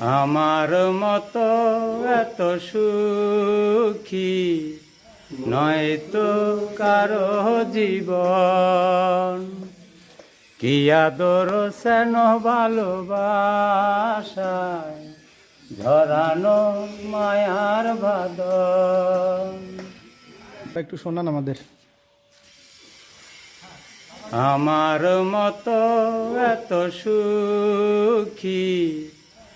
আমার মতো এত সুখী নয় তো কারও জীবন। কি আদর সেন ভালোবাসায় ঝরানো মায়ার বাদন। একটু শোনান আমাদের। আমার মতো এত সুখী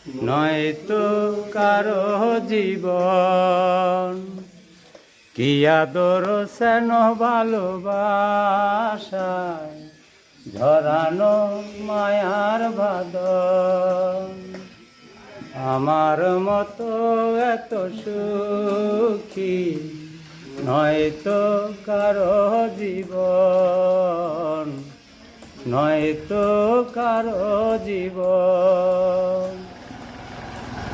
নয় তো কারও জীবন। কি আদর সেন ভালোবাসায় ঝরানো মায়ার বাদন আমার মতো এত সুখী নয়তো কারও জীবন। নয়তো কারও জীবন।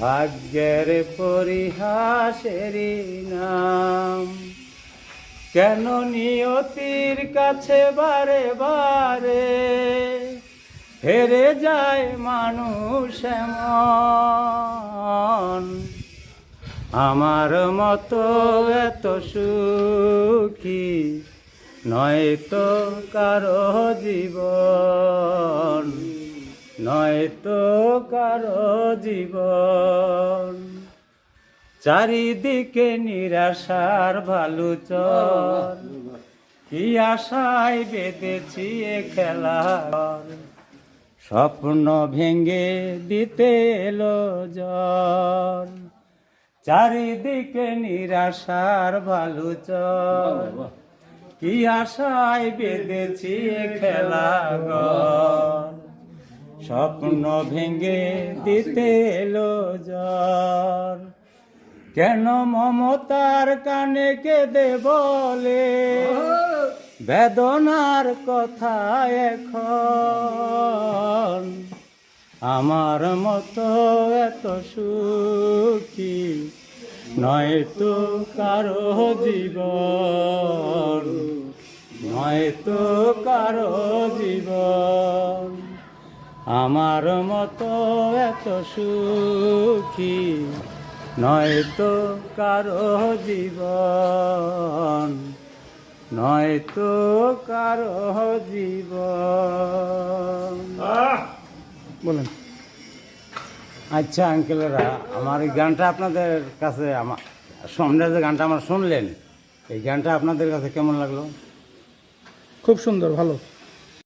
ভাগ্যের পরিহাসেরই নাম। কেন নিয়তির কাছে বারে বারে হেরে যায় মানুষ এমন? আমার মতো এত সুখী নয় তো কারও জীবন। নয় তো কারও জীবন। চারিদিকে নিরাশার ভালু চল কি আশায় বেঁধেছি এ খেলা স্বপ্ন ভেঙে দিতে এলো জল চারিদিকে নিরাশার ভালু চল কি আশায় বেঁধেছি খেলা ঘর। স্বপ্ন ভেঙে দিতে এলো জ্বর। কেন মমতার কানে কেঁদে বলে? বেদনার কথা এখন। আমার মতো এত সুখী নয় তো কারও জীবন। নয় তো কারও জীবন। আমার মতো এত সুখী নয় তো কারও জীবন নয় তো কারও জীবন। বলেন। আচ্ছা আঙ্কেলেরা আমার এই গানটা আপনাদের কাছে আমার সামনে যে গানটা আমার শুনলেন এই গানটা আপনাদের কাছে কেমন লাগল? খুব সুন্দর ভালো।